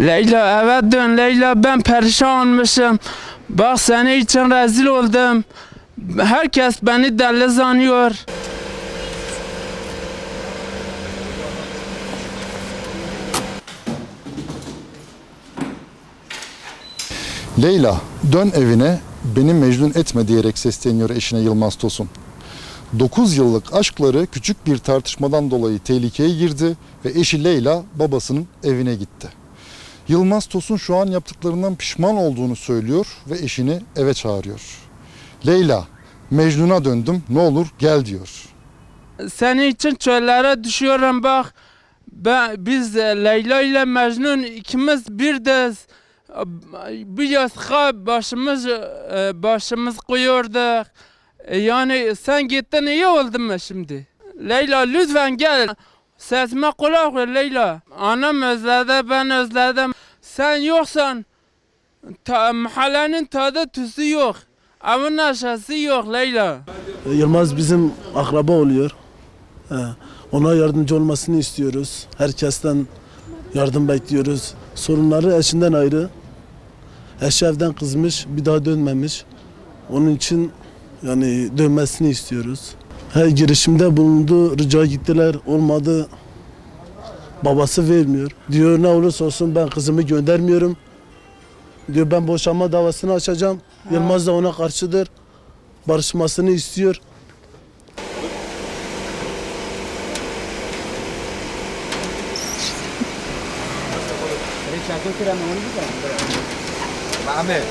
Leyla eve dön Leyla ben perişan olmuşum. Bak senin için rezil oldum. Herkes beni deli sanıyor. Leyla dön evine beni mecnun etme diyerek sesleniyor eşine Yılmaz Tosun. 9 yıllık aşkları küçük bir tartışmadan dolayı tehlikeye girdi ve eşi Leyla babasının evine gitti. Yılmaz Tosun şu an yaptıklarından pişman olduğunu söylüyor ve eşini eve çağırıyor. Leyla, Mecnun'a döndüm ne olur gel diyor. Senin için çöllere düşüyorum bak. Ben, biz e, Leyla ile Mecnun ikimiz bir de bir yastığa başımız e, başımız koyuyorduk. E, Yani sen gittin iyi oldu mu şimdi? Leyla lütfen gel. Sesime kulak ver Leyla. Anam özledi ben özledim. Sen yoksan ta, mahallenin tadı tuzu yok. Evin aşağısı yok Leyla. Yılmaz bizim akraba oluyor. He, Ona yardımcı olmasını istiyoruz. Herkesten yardım bekliyoruz. Sorunları eşinden ayrı. Eşi evden kızmış, bir daha dönmemiş. Onun için yani dönmesini istiyoruz. Her girişimde bulundu, rica gittiler, olmadı. Babası vermiyor. Diyor ne olursa olsun ben kızımı göndermiyorum. Diyor ben boşanma davasını açacağım. Yılmaz da ona karşıdır. Barışmasını istiyor. Ahmet.